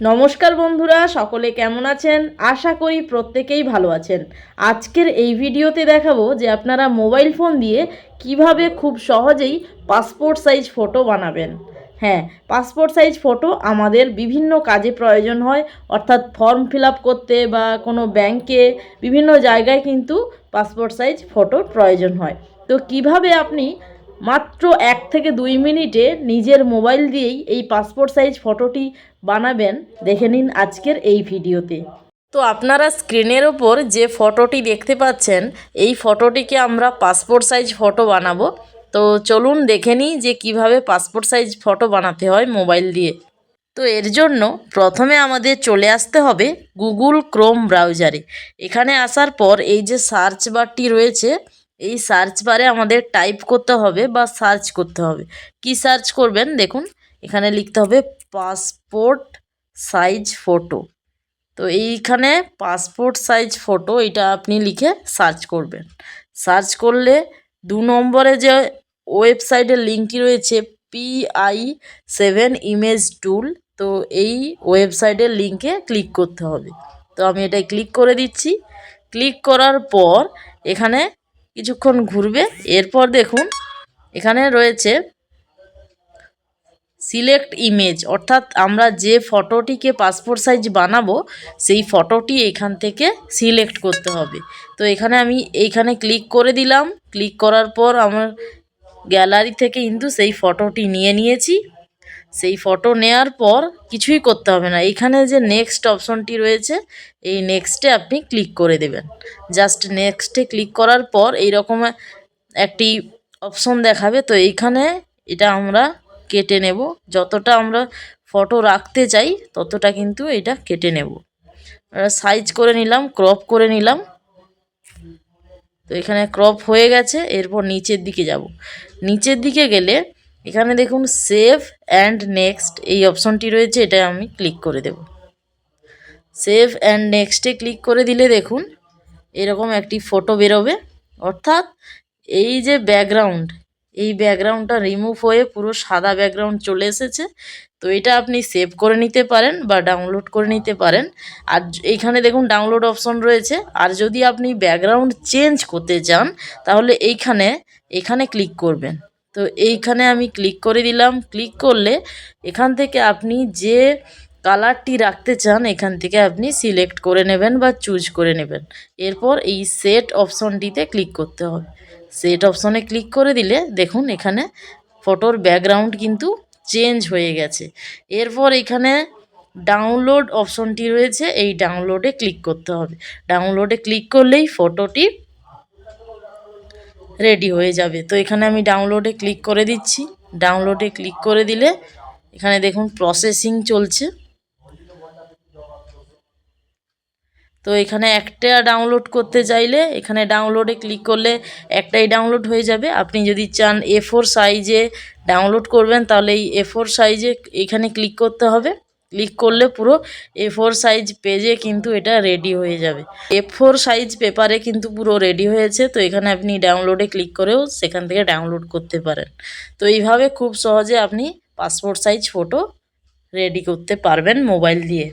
নমস্কার বন্ধুরা, সকলে কেমন আছেন? আশা করি প্রত্যেকেই ভালো আছেন। আজকের এই ভিডিওতে দেখাবো যে আপনারা মোবাইল ফোন দিয়ে কীভাবে খুব সহজেই পাসপোর্ট সাইজ ফটো বানাবেন। হ্যাঁ পাসপোর্ট সাইজ ফটো আমাদের বিভিন্ন কাজে প্রয়োজন হয়, অর্থাৎ ফর্ম ফিল করতে বা কোনো ব্যাংকে বিভিন্ন জায়গায় কিন্তু পাসপোর্ট সাইজ ফটোর প্রয়োজন হয়। তো কীভাবে আপনি মাত্র এক থেকে দুই মিনিটে নিজের মোবাইল দিয়েই এই পাসপোর্ট সাইজ ফটোটি বানাবেন। দেখে নিন আজকের এই ভিডিওতে। তো আপনারা স্ক্রিনের ওপর যে ফটোটি দেখতে পাচ্ছেন, এই ফটোটিকে আমরা পাসপোর্ট সাইজ ফটো বানাবো। তো চলুন দেখে নিই যে কীভাবে পাসপোর্ট সাইজ ফটো বানাতে হয় মোবাইল দিয়ে। তো এর জন্য প্রথমে আমাদের চলে আসতে হবে গুগল ক্রোম ব্রাউজারে এখানে আসার পর এই যে সার্চ বারটি রয়েছে এই সার্চ বারে আমাদের টাইপ করতে হবে বা সার্চ করতে হবে। কি সার্চ করবেন? দেখুন, এখানে লিখতে হবে পাসপোর্ট সাইজ ফটো তো এইখানে পাসপোর্ট সাইজ ফটো এটা আপনি লিখে সার্চ করবেন। সার্চ করলে দু নম্বরে যে ওয়েবসাইটের লিঙ্কটি রয়েছে পিআই সেভেন ইমেজ টুল তো এই ওয়েবসাইটের লিঙ্কে ক্লিক করতে হবে। তো আমি এটাই ক্লিক করে দিচ্ছি। ক্লিক করার পর এখানে কিছুক্ষণ ঘুরবে। এরপর দেখুন, এখানে রয়েছে সিলেক্ট ইমেজ অর্থাৎ আমরা যে ফটোটিকে পাসপোর্ট সাইজ বানাবো, সেই ফটোটি এখান থেকে সিলেক্ট করতে হবে। তো এখানে আমি এইখানে ক্লিক করে দিলাম। ক্লিক করার পর আমার গ্যালারি থেকে কিন্তু সেই ফটোটি নিয়ে নিয়েছি। সেই ফটো নেওয়ার পর কিছুই করতে হবে না। এখানে যে নেক্সট অপশনটি রয়েছে, এই নেক্সটে আপনি ক্লিক করে দেবেন। জাস্ট নেক্সটে ক্লিক করার পর এইরকম একটি অপশন দেখাবে। তো এইখানে এটা আমরা কেটে নেব। যতটা আমরা ফটো রাখতে চাই, ততটা কিন্তু এটা কেটে নেব। সাইজ করে নিলাম ক্রপ করে নিলাম। তো এখানে ক্রপ হয়ে গেছে, এরপর নিচের দিকে যাব। নিচের দিকে গেলে এখানে দেখুন সেভ অ্যান্ড নেক্সট এই অপশনটি রয়েছে, এটা আমি ক্লিক করে দেব। সেভ অ্যান্ড নেক্সটে ক্লিক করে দিলে দেখুন, এরকম একটি ফটো বেরোবে। অর্থাৎ এই যে ব্যাকগ্রাউন্ড এই ব্যাকগ্রাউন্ডটা রিমুভ হয়ে পুরো সাদা ব্যাকগ্রাউন্ড চলে এসেছে। তো এটা আপনি সেভ করে নিতে পারেন বা ডাউনলোড করে নিতে পারেন। আর এইখানে দেখুন ডাউনলোড অপশন রয়েছে। আর যদি আপনি ব্যাকগ্রাউন্ড চেঞ্জ করতে চান, তাহলে এইখানে, এখানে ক্লিক করবেন। তো এইখানে আমি ক্লিক করে দিলাম। ক্লিক করলে এখান থেকে আপনি যে কালারটি রাখতে চান, এখান থেকে আপনি সিলেক্ট করে নেবেন বা চুজ করে নেবেন। এরপর এই সেট অপশনটিতে ক্লিক করতে হবে। সেট অপশনে ক্লিক করে দিলে দেখুন এখানে ফটোর ব্যাকগ্রাউন্ড কিন্তু চেঞ্জ হয়ে গেছে। এরপর এখানে ডাউনলোড অপশনটি রয়েছে, এই ডাউনলোডে ক্লিক করতে হবে। ডাউনলোডে ক্লিক করলেই ফটোটি রেডি হয়ে যাবে। তো এখানে আমি ডাউনলোডে ক্লিক করে দিচ্ছি। ডাউনলোডে ক্লিক করে দিলে এখানে দেখুন প্রসেসিং চলছে। তো এখানে একটা ডাউনলোড করতে চাইলে এখানে ডাউনলোডে ক্লিক করলে একটাই ডাউনলোড হয়ে যাবে। আপনি যদি চান এ ফোর সাইজে ডাউনলোড করবেন তাহলে এই এ ফোর সাইজে এখানে ক্লিক করতে হবে। ক্লিক করলে পুরো এ ফোর সাইজ পেজে কিন্তু এটা রেডি হয়ে যাবে। এ ফোর সাইজ পেপারে কিন্তু পুরো রেডি হয়েছে, তো এখানে আপনি ডাউনলোডে ক্লিক করেও সেখান থেকে ডাউনলোড করতে পারেন। তো এইভাবে খুব সহজে আপনি পাসপোর্ট সাইজ ফটো রেডি করতে পারবেন মোবাইল দিয়ে।